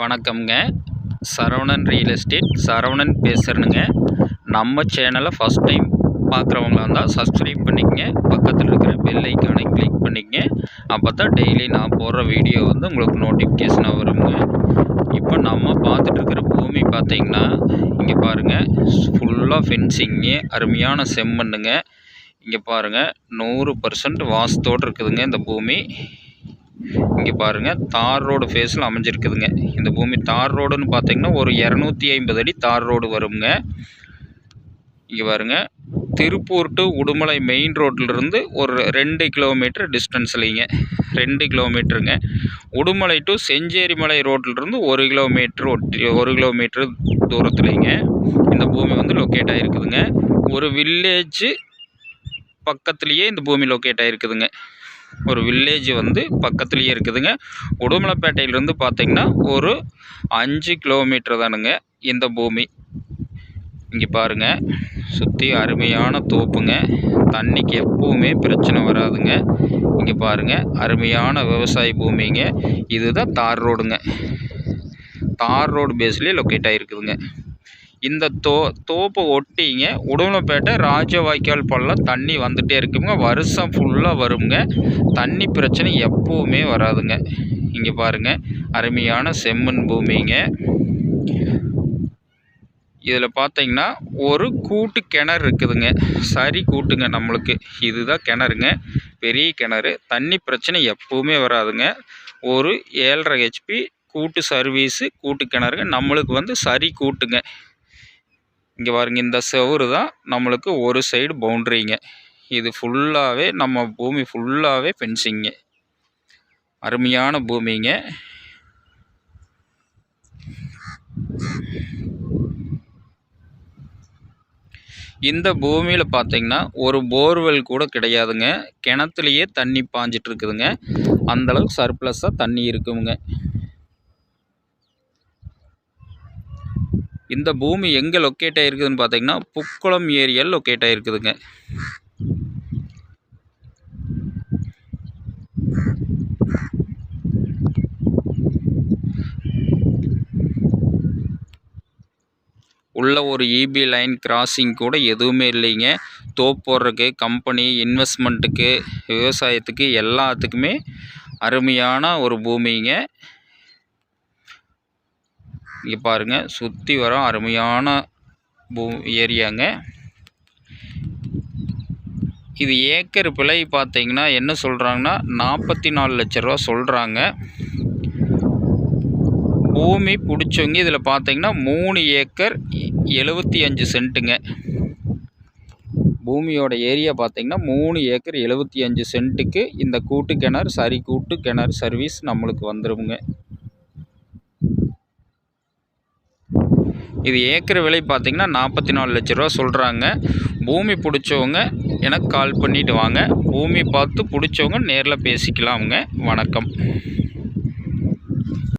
வணக்கம்ங்க. Saravanan real estate Saravanan பேசுகிறேனுங்க நம்ம சேனலை ஃபஸ்ட் டைம் பார்க்குறவங்களா இருந்தால் சப்ஸ்கிரைப் பண்ணிக்கங்க. பக்கத்தில் இருக்கிற பெல் ஐக்கானை கிளிக் பண்ணிக்கங்க. அப்போ தான் டெய்லி நான் போடுற வீடியோ வந்து உங்களுக்கு நோட்டிஃபிகேஷனாக வருங்க. இப்போ நம்ம பார்த்துட்டு இருக்கிற பூமி பார்த்தீங்கன்னா இங்கே பாருங்கள் ஃபுல்லாக ஃபென்சிங்கு அருமையான செம்மண்ணுங்க இங்கே பாருங்கள் நூறு பர்சன்ட் வாசத்தோடு இருக்குதுங்க இந்த பூமி. இங்கே பாருங்கள் தார் ரோடு ஃபேஸில் அமைஞ்சிருக்குதுங்க. இந்த பூமி தார் ரோடுன்னு பார்த்தீங்கன்னா ஒரு இரநூத்தி ஐம்பது அடி தார் ரோடு வருங்க. இங்கே பாருங்க திருப்பூர் டு உடுமலை மெயின் ரோட்டிலிருந்து ஒரு ரெண்டு கிலோமீட்டர் டிஸ்டன்ஸ்லிங்க ரெண்டு கிலோமீட்டருங்க உடுமலை டு செஞ்சேரிமலை ரோட்டிலிருந்து ஒரு கிலோமீட்டர் ஒட்டி ஒரு கிலோமீட்டர் தூரத்துலேங்க. இந்த பூமி வந்து லொக்கேட் ஆகிருக்குதுங்க ஒரு வில்லேஜ் பக்கத்துலேயே இந்த பூமி லொக்கேட் ஆகிருக்குதுங்க ஒரு வில்லேஜ் வந்து பக்கத்துலேயே இருக்குதுங்க. உடுமலைப்பேட்டையிலேருந்து பார்த்தீங்கன்னா ஒரு அஞ்சு கிலோமீட்டர் தானுங்க இந்த பூமி. இங்கே பாருங்கள் சுற்றி அருமையான தோப்புங்க. தண்ணிக்கு எப்பவுமே பிரச்சனை வராதுங்க. இங்கே பாருங்கள் அருமையான விவசாய பூமிங்க. இதுதான் தார் ரோடுங்க. தார் ரோடு பேஸ்லேயே லொக்கேட் ஆகிருக்குதுங்க இந்த தோ தோப்பை ஒட்டிங்க. உடுமலைப்பேட்டை ராஜவாய்க்கால் பள்ளம் தண்ணி வந்துகிட்டே இருக்குங்க. வருஷம் ஃபுல்லாக வருங்க. தண்ணி பிரச்சனை எப்போவுமே வராதுங்க. இங்கே பாருங்கள் அருமையான செம்மண் பூமிங்க. இதில் பார்த்தீங்கன்னா ஒரு கூட்டு கிணறு இருக்குதுங்க. சரி கூட்டுங்க நம்மளுக்கு. இதுதான் கிணறுங்க. பெரிய கிணறு. தண்ணி பிரச்சனை எப்போவுமே வராதுங்க. ஒரு ஏழரை ஹெச்பி கூட்டு சர்வீஸு கூட்டு கிணறுங்க. நம்மளுக்கு வந்து சரி கூட்டுங்க. இங்கே பாருங்க இந்த செவரு தான் நம்மளுக்கு ஒரு சைடு பவுண்ட்ரிங்க இது ஃபுல்லாகவே நம்ம பூமி ஃபுல்லாகவே ஃபென்சிங்க அருமையான பூமிங்க. இந்த பூமியில் பார்த்தீங்கன்னா ஒரு போர்வெல் கூட கிடையாதுங்க. கிணத்துலையே தண்ணி பாஞ்சிட்ருக்குதுங்க அந்தளவுக்கு சர்ப்ளஸாக தண்ணி இருக்குங்க. இந்த பூமி எங்கே லொக்கேட் ஆகிருக்குதுன்னு பார்த்தீங்கன்னா புக்குளம் ஏரியாவில் லொக்கேட் ஆகிருக்குதுங்க உள்ள ஒரு இபி லைன் கிராசிங் கூட எதுவுமே இல்லைங்க. தோப்பு போடுறதுக்கு கம்பெனி இன்வெஸ்ட்மெண்ட்டுக்கு விவசாயத்துக்கு எல்லாத்துக்குமே அருமையான ஒரு பூமிங்க. இங்கே பாருங்கள் சுற்றி வர அருமையான பூ ஏரியாங்க. இது ஏக்கர் விலை பார்த்தீங்கன்னா என்ன சொல்கிறாங்கன்னா நாற்பத்தி நாலு லட்ச ரூபா சொல்கிறாங்க பூமி பிடிச்சவங்க இதில் பார்த்தீங்கன்னா மூணு ஏக்கர் எழுபத்தி அஞ்சு சென்ட்டுங்க. பூமியோட ஏரியா பார்த்தீங்கன்னா மூணு ஏக்கர் எழுபத்தி அஞ்சு சென்ட்டுக்கு இந்த கூட்டு கிணறு சரி கூட்டு கிணறு சர்வீஸ் நம்மளுக்கு வந்துடுங்க இது ஏக்கர் விலை பார்த்தீங்கன்னா நாற்பத்தி நாலு லட்ச ரூபா சொல்கிறாங்க பூமி பிடிச்சவங்க எனக்கு கால் பண்ணிவிட்டு வாங்க. பூமி பார்த்து பிடிச்சவங்க நேரில் பேசிக்கலாமுங்க. வணக்கம்.